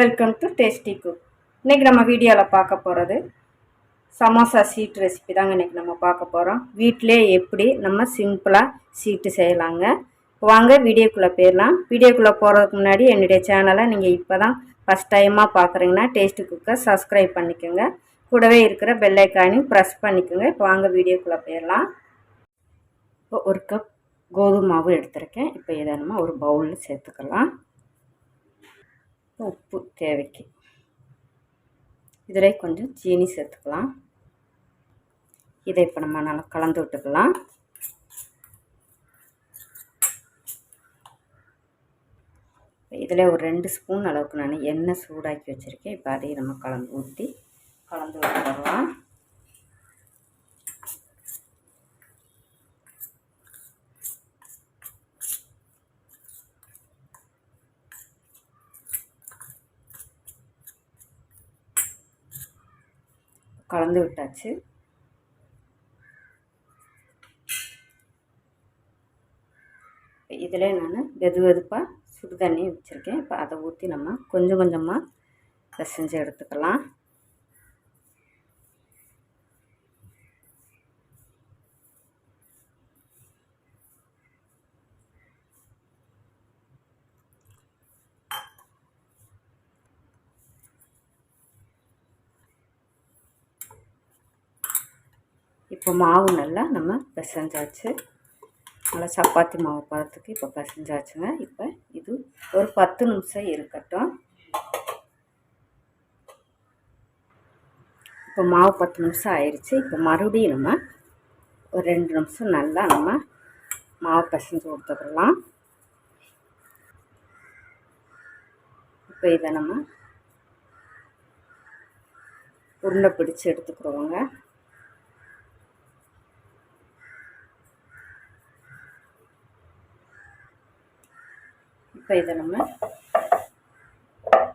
Welcome to tasty cook இன்றைக்கி நம்ம வீடியோவில் பார்க்க போகிறது சமோசா சீட் ரெசிபி தாங்க இன்றைக்கி நம்ம பார்க்க போகிறோம் வீட்டிலே எப்படி நம்ம சிம்பிளாக சீட்டு செய்யலாங்க. வாங்க வீடியோக்குள்ளே போயிடலாம். வீடியோக்குள்ளே போகிறதுக்கு முன்னாடி என்னுடைய சேனலை நீங்கள் இப்போ தான் ஃபஸ்ட் டைமாக பார்க்குறீங்கன்னா டேஸ்ட்டு குக்கை சப்ஸ்கிரைப் பண்ணிக்கோங்க. கூடவே இருக்கிற பெல்லைக்கானையும் ப்ரெஸ் பண்ணிக்கோங்க. இப்போ வாங்க வீடியோக்குள்ளே போயிடலாம். இப்போ ஒரு கப் கோதுமை மாவு எடுத்திருக்கேன். இப்போ இதை நம்ம ஒரு பவுலில் சேர்த்துக்கலாம். உப்பு தேவைக்கு. இதில் கொஞ்சம் சீனி சேர்த்துக்கலாம். இதை இப்போ நம்ம நல்லா கலந்து விட்டுக்கலாம். இதில் ஒரு ரெண்டு ஸ்பூன் அளவுக்கு நான் எண்ணெய் சூடாக்கி வச்சுருக்கேன். இப்போ அதையும் நம்ம கலந்து ஊற்றி கலந்து விட்டுடலாம். கலந்து விட்டாச்சு. இதில் நான் வெது வெதுப்பாக சுடு தண்ணி வச்சுருக்கேன். இப்போ அதை ஊற்றி நம்ம கொஞ்சம் கொஞ்சமாக பிசைஞ்சு எடுத்துக்கலாம். இப்போ மாவு நல்லா நம்ம பிசைஞ்சாச்சு. நல்லா சப்பாத்தி மாவு பதத்துக்கு இப்போ பிசைஞ்சாச்சுங்க. இப்போ இது ஒரு பத்து நிமிஷம் இருக்கட்டும். இப்போ மாவு பத்து நிமிஷம் ஆயிடுச்சு இப்போ மறுபடியும் நம்ம ஒரு ரெண்டு நிமிஷம் நல்லா நம்ம மாவு பிசைஞ்சு கொடுத்துக்கலாம் இப்போ இதை நம்ம உருண்டை பிடிச்சி எடுத்துக்கிறோங்க. இப்போ இதை நம்ம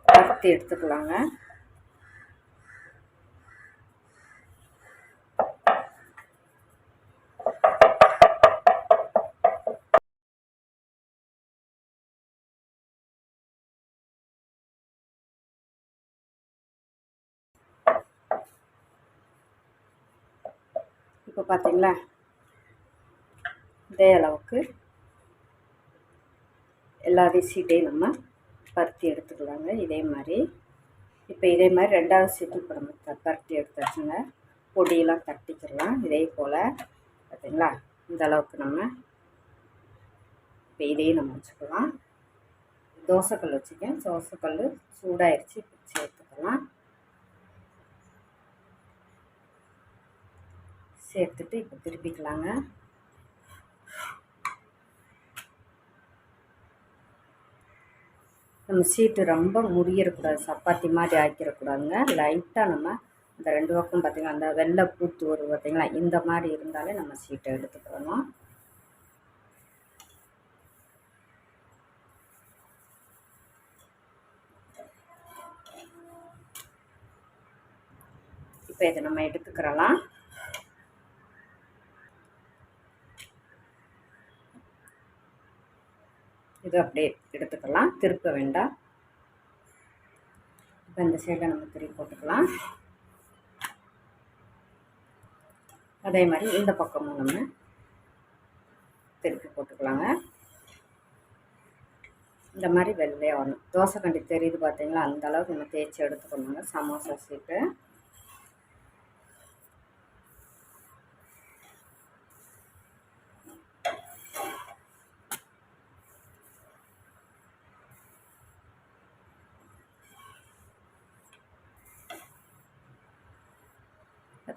வறுத்து எடுத்துக்கலாங்க. இப்போ பார்த்தீங்களா? இதே அளவுக்கு எல்லா சீட்டையும் நம்ம பருத்தி எடுத்துக்கலாங்க இதே மாதிரி. இப்போ இதே மாதிரி ரெண்டாவது சீட்டு இப்போ நம்ம பருத்தி எடுத்தாச்சுங்க. பொடியெல்லாம் தட்டிக்கிடலாம் இதே போல். பார்த்திங்களா? இந்த அளவுக்கு நம்ம இப்போ இதையும் நம்ம வச்சுக்கலாம். தோசைக்கல் வச்சுக்கேன். தோசைக்கல் சூடாயிருச்சு சேர்த்துக்கலாம். சேர்த்துட்டு இப்போ திருப்பிக்கலாங்க. நம்ம சீட்டு ரொம்ப முறியக்கூடாது சப்பாத்தி மாதிரி ஆக்கிடக்கூடாதுங்க லைட்டாக நம்ம இந்த ரெண்டு பக்கம் பார்த்திங்கன்னா அந்த வெள்ளை பூத்து வரும் பார்த்திங்களா இந்த மாதிரி இருந்தாலே நம்ம சீட்டை எடுத்துக்கணும். இப்போ இதை நம்ம எடுத்துக்கிறலாம். இது அப்படியே எடுத்துக்கலாம். திருப்ப வேண்டாம். இப்போ இந்த சைடில் நம்ம திருப்பி போட்டுக்கலாம். அதே மாதிரி இந்த பக்கமும் நம்ம திருப்பி போட்டுக்கலாங்க. இந்த மாதிரி வெள்ளையாக வரணும். தோசை கண்டி தெரியுது பார்த்தீங்களா அந்தளவுக்கு நம்ம தேய்ச்சி எடுத்துக்கணுங்க. சமோசா சீட்டு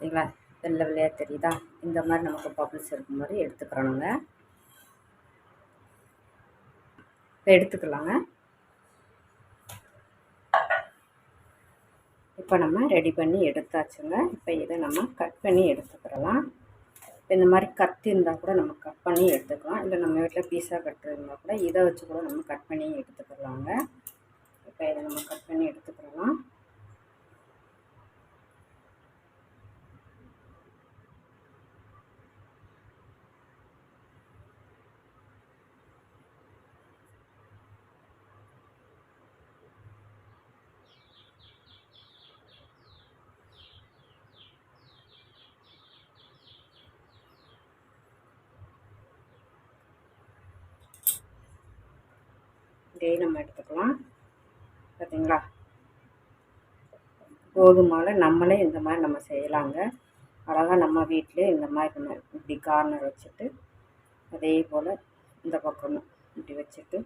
பார்த்தீங்களா? வெள்ளை வெள்ளையாக தெரியுதா? இந்த மாதிரி நமக்கு பபிள்ஸ் இருக்கும் மாதிரி எடுத்துக்கிறோங்க இப்போ எடுத்துக்கலாங்க. இப்போ நம்ம ரெடி பண்ணி எடுத்தாச்சுங்க. இப்போ இதை நம்ம கட் பண்ணி எடுத்துக்கிறலாம். இப்போ இந்த மாதிரி கத்தி இருந்தால் கூட நம்ம கட் பண்ணி எடுத்துக்கலாம். இல்லை நம்ம வீட்டில் பீஸா கட் இருந்தால் கூட இதை வச்சு கூட நம்ம கட் பண்ணி எடுத்துக்கலாங்க. இப்போ இதை நம்ம கட் பண்ணி எடுத்துக்கலாம் இப்படியே நம்ம எடுத்துக்கலாம். பார்த்தீங்களா கோதுமாவில் நம்மளே இந்த மாதிரி நம்ம செய்யலாங்க. அழகாக நம்ம வீட்டிலே இந்த மாதிரி நம்ம இப்படி கார்னர் வச்சுட்டு அதே போல் இந்த பக்கம் இப்படி வச்சுட்டு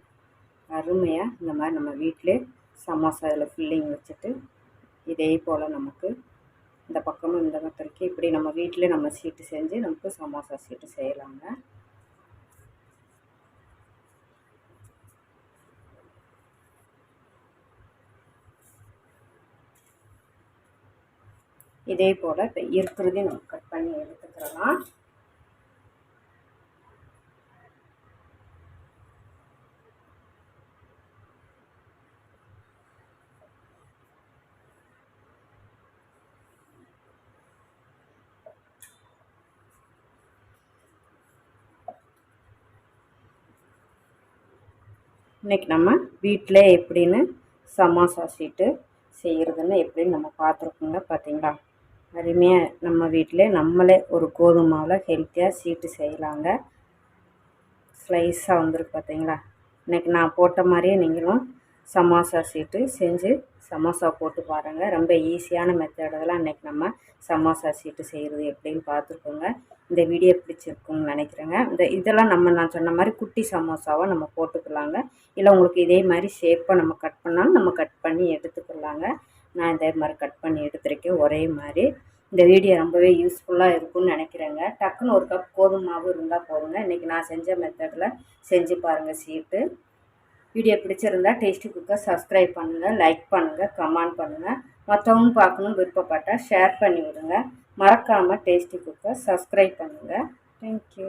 அருமையாக இந்த மாதிரி நம்ம வீட்டிலே சமோசா இதில் ஃபில்லிங் வச்சுட்டு இதே போல் நமக்கு இந்த பக்கமும் இந்த பக்கத்துக்கு இப்படி நம்ம வீட்டிலே நம்ம சீட்டு செஞ்சு நமக்கு சமோசா சீட்டு செய்யலாங்க. இதே போல் இப்போ இருக்கிறதையும் நம்ம கட் பண்ணி எடுத்துக்கிறலாம் இன்றைக்கி நம்ம வீட்டில் எப்படின்னு சமோசா சீட்டு செய்கிறதுன்னு எப்படின்னு நம்ம பார்த்துருக்கோங்க பார்த்தீங்களா அருமையாக நம்ம வீட்டில் நம்மளே ஒரு கோதுமாவில் ஹெல்த்தியாக சீட்டு செய்யலாங்க. ஸ்லைஸாக வந்துருக்கு பார்த்தீங்களா இன்றைக்கி நான் போட்ட மாதிரியே நீங்களும் சமோசா சீட்டு செஞ்சு சமோசா போட்டு பாருங்கள் ரொம்ப ஈஸியான மெத்தடெல்லாம் இன்றைக்கி நம்ம சமோசா சீட்டு செய்கிறது எப்படின்னு பார்த்துருக்கோங்க இந்த வீடியோ பிடிச்சிருக்குன்னு நினைக்கிறேங்க. இந்த இதெல்லாம் நம்ம நான் சொன்ன மாதிரி குட்டி சமோசாவாக நம்ம போட்டுக்கலாங்க. இல்லை உங்களுக்கு இதே மாதிரி ஷேப்பாக நம்ம கட் பண்ணாலும் நம்ம கட் பண்ணி எடுத்துக்கலாங்க. நான் இதே மாதிரி கட் பண்ணி எடுத்துருக்கேன் ஒரே மாதிரி. இந்த வீடியோ ரொம்பவே யூஸ்ஃபுல்லாக இருக்கும்னு நினைக்கிறேங்க. டக்குன்னு ஒரு கப் கோதுமை மாவு இருந்தால் போதுங்க. இன்றைக்கி நான் செஞ்ச மெத்தடில் செஞ்சு பாருங்கள் சீட்டு. வீடியோ பிடிச்சிருந்தா டேஸ்டி குக்கை சப்ஸ்கிரைப் பண்ணுங்கள் லைக் பண்ணுங்கள் கமெண்ட் பண்ணுங்கள் மற்றவங்க பார்க்கணும் விருப்பப்பட்டால் ஷேர் பண்ணி விடுங்க. மறக்காமல் டேஸ்டி குக்கை சப்ஸ்கிரைப் பண்ணுங்கள் தேங்க்யூ